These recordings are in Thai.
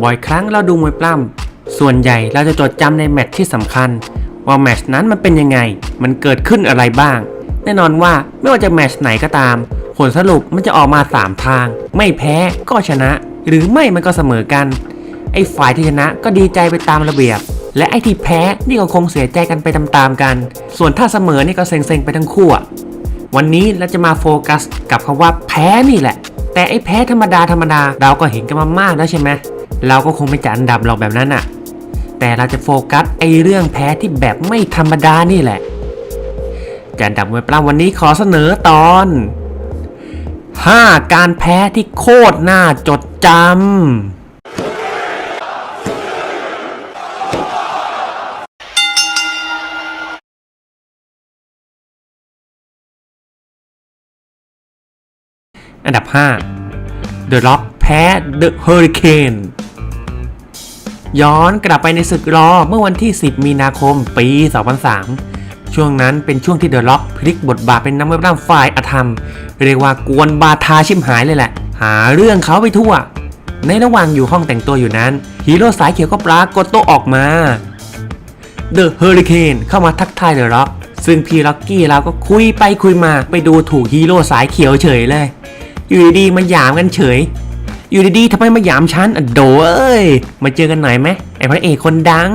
บ่อยครั้งเราดูมวยปล้ำส่วนใหญ่เราจะจดจำในแมตช์ที่สำคัญ ว่าแมตช์นั้นมันเป็นยังไง มันเกิดขึ้นอะไรบ้าง แน่นอนว่าไม่ว่าจะแมตช์ไหนก็ตาม ผลสรุปมันจะออกมา 3 ทาง ไม่แพ้ก็ชนะ หรือไม่มันก็เสมอกัน ไอ้ฝ่ายที่ชนะก็ดีใจไปตามระเบียบ และไอ้ที่แพ้นี่ก็คงเสียใจกันไปตามๆกัน ส่วนถ้าเสมอนี่ก็เซ็งๆไปทั้งคู่วันนี้เราจะมาโฟกัสกับคำว่าแพ้นี่แหละ แต่ไอ้แพ้ธรรมดาธรรมดาเราก็เห็นกันมามากแล้วใช่ไหม เราก็คงไม่จัดอันดับเราแบบนั้นอะแต่เราจะโฟกัสไอ้เรื่องแพ้ที่แบบไม่ธรรมดานี่แหละ จัดอันดับมวยปล้ำวันนี้ขอเสนอตอน 5 การแพ้ที่โคตรน่าจดจำอันดับ 5 The Rock แพ้ The Hurricane ย้อนกลับไปในศึกรอเมื่อวันที่ 10 มีนาคมปี 2003 ช่วงนั้นเป็นช่วงที่ The Rock พลิกบทบาทเป็นนักมวยปล้ำฝ่ายอธรรม เรียกว่ากวนบาทาชิมหายเลยแหละ หาเรื่องเขาไปทั่ว ในระหว่างอยู่ห้องแต่งตัวอยู่นั้น ฮีโร่สายเขียวก็ปรากฏตัวออกมา The Hurricane เข้ามาทักทายเดอะร็อกซึ่งพี่ล็อกกี้เราก็คุยไปคุยมาไปดูถูกฮีโร่สายเขียวเฉยเลย อยู่ดีๆมาหยามกันเฉย อยู่ดีๆทำไมมาหยามฉันอะโดเอ้ยมาเจอกันหน่อยไหมไอ้พระเอกคนดัง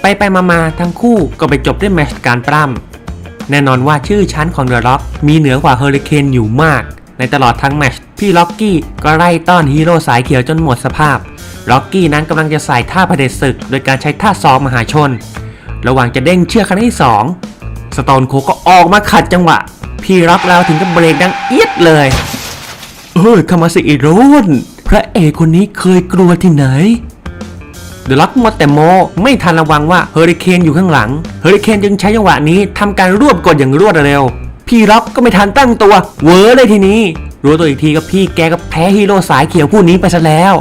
ไปไปมามาทั้งคู่ก็ไปจบด้วยแมชการปล้ำแน่นอนว่าชื่อชั้นของเดอะร็อกมีเหนือกว่าเฮอริเคนอยู่มาก ในตลอดทั้งแมชพี่ล็อกกี้ก็ไล่ต้อนฮีโร่สายเขียวจนหมดสภาพล็อกกี้นั้นกำลังจะใส่ท่าเผด็จศึก โดยการใช้ท่าซองมหาชน ระหว่างจะเด้งเชือกครั้งที่สองสโตนโคก็ออกมาขัดจังหวะ พี่ร็อกเราถึงกับเบรกดังเอียดเลย เอ้ยคามาสิอิโรนพระเอกคนนี้เคยกลัวที่ไหนเดล็อกมดแต่โมไม่ทันระวังว่าเฮอริเคนอยู่ข้างหลัง เฮอริเคนจึงใช้จังหวะนี้ทำการรวบกดอย่างรวดเร็ว พี่ล็อกก็ไม่ทันตั้งตัว เวอร์เลยทีนี้ รู้ตัวอีกทีก็พี่แกก็แพ้ฮีโร่สายเขียวผู้นี้ไปซะแล้ว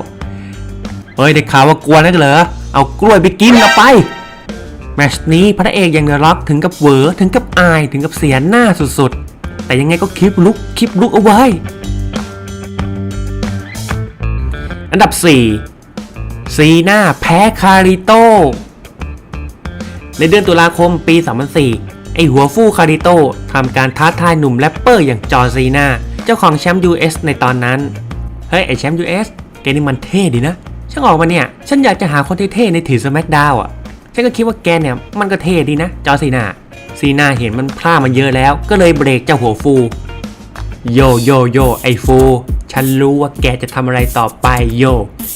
เฮ้ยได้ข่าวว่ากลัวนักเหรอ เอากล้วยไปกินเอาไป แมชนี้พระเอกอย่างเดล็อกถึงกับเวอร์ถึงกับอายถึงกับเสียหน้าสุดๆ แต่ยังไงก็คลิปลุกคลิปลุกเอาไว้ อันดับ 4 ซีน่าแพ้คาริโต ในเดือนตุลาคมปี 2004 ไอหัวฟู่คาริโตทำการท้าทายหนุ่มแรปเปอร์อย่างจอร์ซีนาเจ้าของแชมป์ US ในตอนนั้น เฮ้ย ไอแชมป์ US แกนี่มันเท่ดีนะฉันออกมาเนี่ย ฉันอยากจะหาคนเท่ๆในถือสมักดาวอะ ฉันก็คิดว่าแกเนี่ยมันก็เท่ดีนะ จอร์ซีนาซีนาเห็นมันพลาดมาเยอะแล้ว ก็เลยเบรกเจ้าหัวฟู โยโยโยไอฟู ฉันรู้ว่าแกจะทำอะไรต่อไปโย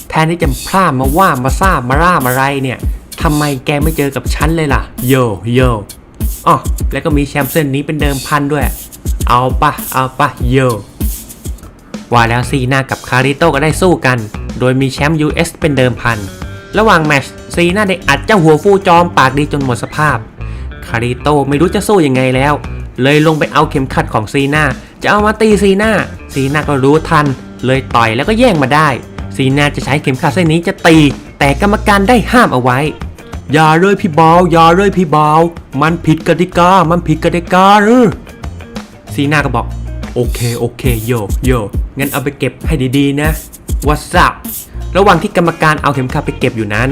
แทนที่จะพลาดมาว่ามาซ่ามาร่ามาไรเนี่ยทำไมแกไม่เจอกับฉันเลยล่ะ โยโยอ๋อแล้วก็มีแชมป์เส้นนี้เป็นเดิมพันด้วย เอาปะเอาปะโยว่าแล้วซีน่ากับคาริโตก็ได้สู้กัน โดยมีแชมป์ US เป็นเดิมพัน ระหว่างแมชซีน่าได้อัดเจ้าหัวฟูจอมปากดีจนหมดสภาพ คาริโตไม่รู้จะสู้ยังไงแล้ว เลยลงไปเอาเข็มขัดของซีน่าจะเอามาตีซีน่า ซีนาก็รู้ทัน เลยต่อยแล้วก็แย่งมาได้ ซีนาจะใช้เข็มขัดเส้นนี้จะตี แต่กรรมการได้ห้ามเอาไว้ อย่าเลยพี่บาวอย่าเลยพี่บาวมันผิดกติกา มันผิดกติกาหรือซีนาก็บอก โอเคโอเคโยโยงั้นเอาไปเก็บให้ดีๆนะวัส up ระหว่างที่กรรมการเอาเข็มขัดไปเก็บอยู่นั้น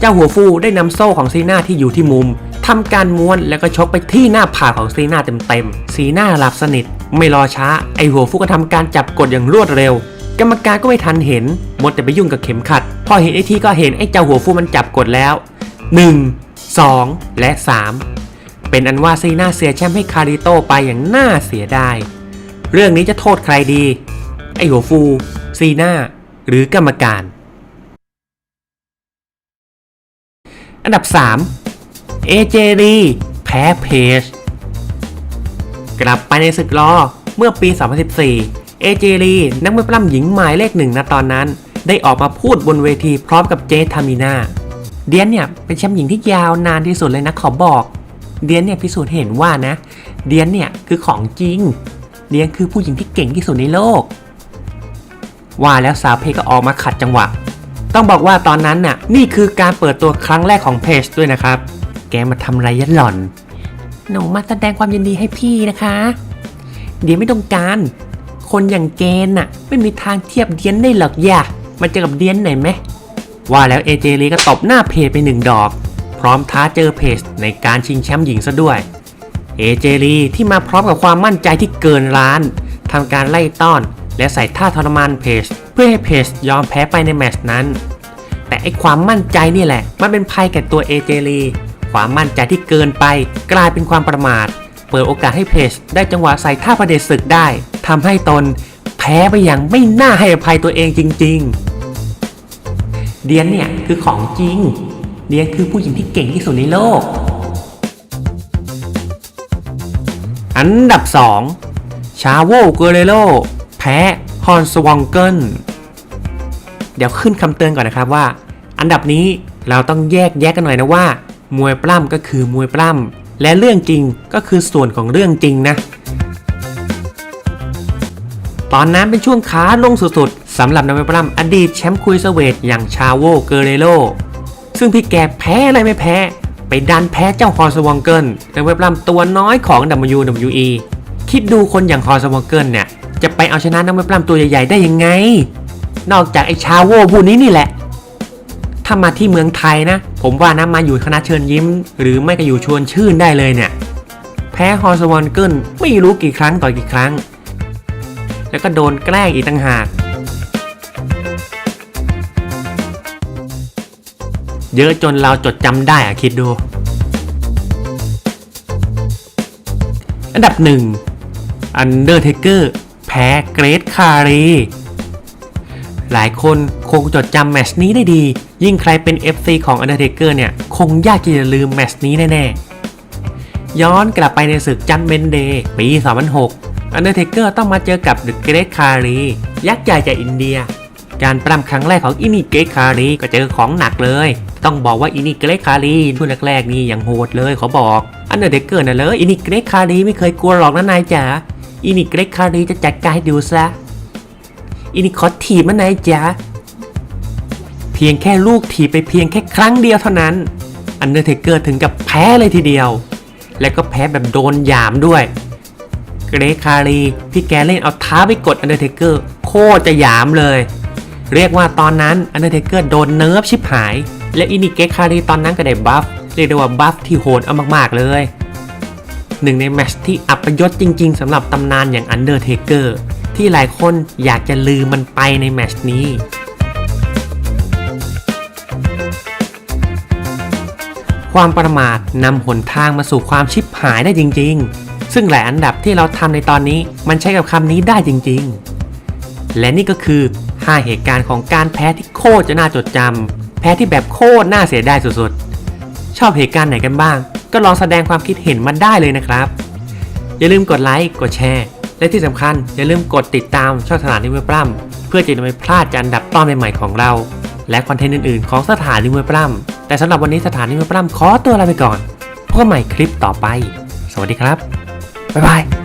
เจ้าหัวฟูได้นำโซ่ของซีนาที่อยู่ที่มุมทำการม้วนแล้วก็ชกไปที่หน้าผากของซีนาเต็มๆซีนาหลับสนิท ไม่รอช้าไอหัวฟูก็ทำการจับกดอย่างรวดเร็ว กรรมการก็ไม่ทันเห็นหมดแต่ไปยุ่งกับเข็มขัด พอเห็นไอทีก็เห็นไอเจ้าหัวฟูมันจับกดแล้ว 1 2 และ 3 เป็นอันว่าซีน่าเสียแชมป์ให้คาริโตไปอย่างน่าเสียดายเรื่องนี้จะโทษใครดี ไอหัวฟู ซีน่า หรือกรรมการ อันดับ3 AJ Lee แพ้เพจ กลับไปในศึกรอเมื่อปี 2014 AJ Lee นักมวยปล้ำหญิงหมายเลขหนึ่งณตอนนั้น ได้ออกมาพูดบนเวทีพร้อมกับเจทามินาเดียนเนี่ยเป็นแชมป์หญิงที่ยาวนานที่สุดเลยนะขอบอก เดียนเนี่ยพิสูจน์เห็นว่านะ เดียนเนี่ยคือของจริง เดียนคือผู้หญิงที่เก่งที่สุดในโลก ว่าแล้วสาวเพก็ออกมาขัดจังหวะ ต้องบอกว่าตอนนั้นน่ะนี่คือการเปิดตัวครั้งแรกของเพจด้วยนะครับ แกมาทำไรยันหล่อน หนูมาแสดงความยินดีให้พี่นะคะ เดี๋ยนไม่ต้องการ คนอย่างเกณฑ์น่ะ ไม่มีทางเทียบเดียนได้หรอกอย่ามาเจอกับเดียนไหนไหมว่าแล้วเอเจลีก็ตบหน้าเพจไปหนึ่งดอก พร้อมท้าเจอเพจในการชิงแชมป์หญิงซะด้วยเอเจลีที่มาพร้อมกับความมั่นใจที่เกินล้านทำการไล่ต้อน และใส่ท่าทรมานเพจเพื่อให้เพจยอมแพ้ไปในแมตช์นั้น แต่ไอความมั่นใจนี่แหละ มันเป็นภัยแก่ตัวเอเจลี ความมั่นใจที่เกินไป กลายเป็นความประมาท เปิดโอกาสให้เพจได้จังหวะใส่ท่าประเดชศึกได้ทำให้ตน แพ้ไปอย่างไม่น่าให้อภัยตัวเองจริง ๆ เดียนเนี่ยคือของจริง เดียนคือผู้หญิงที่เก่งที่สุดในโลก อันดับ 2 ชาโวเกเรโลแพ้ฮอนสวองเกิลเดี๋ยวขึ้นคำเตือนก่อนนะครับว่า อันดับนี้เราต้องแยกแยะกันหน่อยนะว่า มวยปล้ำก็คือมวยปล้ำและเรื่องจริงก็คือส่วนของเรื่องจริงนะ ตอนนั้นเป็นช่วงขาลงสุดๆสำหรับนักมวยปล้ำอดีตแชมป์คุยสเวทอย่างชาโวเกเรโลซึ่งพี่แกแพ้อะไรไม่แพ้ ไปดันแพ้เจ้าฮอร์สวองเกิลนักมวยปล้ำตัวน้อยของ WWE คิดดูคนอย่างฮอร์สวองเกิลเนี่ยจะไปเอาชนะนักมวยปล้ำตัวใหญ่ๆได้ยังไง นอกจากไอ้ชาโวผู้นี้นี่แหละ ถ้ามาที่เมืองไทยนะ ผมว่านะมาอยู่คณะเชิญยิ้ม หรือไม่ก็อยู่ชวนชื่นได้เลยเนี่ย แพ้ฮอร์สวอนเกิลไม่รู้กี่ครั้งต่อกี่ครั้ง แล้วก็โดนแกล้งอีกต่างหาก เยอะจนเราจดจำได้อะคิดดู อันดับหนึ่ง Undertaker แพ้เกรทคารี หลายคนคงจดจำแมชนี้ได้ดี ยิ่งใครเป็น FC ของ Undertaker เนี่ย คงยากที่จะลืมแมชนี้แน่ๆ ย้อนกลับไปในศึกจันเบนเดย์ปี 2006 Undertaker ต้องมาเจอกับ The Great Khali ยักษ์ใหญ่จากอินเดีย การปล้ำครั้งแรกของอินิเกรทคารีก็เจอของหนักเลย ต้องบอกว่าอินิเกรทคารีช่วงแรกๆนี่ยังโหดเลยเขาบอก Undertaker น่ะเลยอินิเกรทคารีไม่เคยกลัวหรอกนะนายจ๋าอินิเกรทคารีจะจัดการให้ดูซะ อินิคอถีบมันนายจ๋าเพียงแค่ลูกถีบไปเพียงแค่ครั้งเดียวเท่านั้นอันเดอร์เทเกอร์ถึงกับแพ้เลยทีเดียว และก็แพ้แบบโดนหยามด้วย เกรคารีพี่แกเล่นเอาเท้าไปกดอันเดอร์เทเกอร์โคตรจะหยามเลย เรียกว่าตอนนั้นอันเดอร์เทเกอร์โดนเนิร์ฟชิบหาย และอินิเกรคารีตอนนั้นก็ได้บัฟเรียกได้ว่าบัฟที่โหดเอามากๆเลยหนึ่งในแมชที่อัปยศจริงๆสำหรับตำนานอย่าง Undertaker ที่ ที่หลายคนอยากจะลืมมันไปในแมชนี้ ความประมาทนำหนทางมาสู่ความชิบหายได้จริง ๆ ซึ่งหลายอันดับที่เราทำในตอนนี้มันใช้กับคำนี้ได้จริง ๆ และนี่ก็คือ 5 เหตุการณ์ของการแพ้ที่โคตรจะน่าจดจำแพ้ที่แบบโคตรน่าเสียดายสุดๆ ชอบเหตุการณ์ไหนกันบ้าง ก็ลองแสดงความคิดเห็นมาได้เลยนะครับ อย่าลืมกดไลค์กดแชร์ และที่สำคัญอย่าลืมกดติดตามช่องสถานีมวยปล้ำเพื่อจะไม่พลาดกากอันดับต้อนใหม่ๆของเรา และคอนเทนต์อื่นๆ ของสถานีมวยปล้ำแต่สำหรับวันนี้สถานีมวยปล้ำขอตัวลาไปก่อนพบกันใหม่คลิปต่อไป สวัสดีครับบ๊ายบาย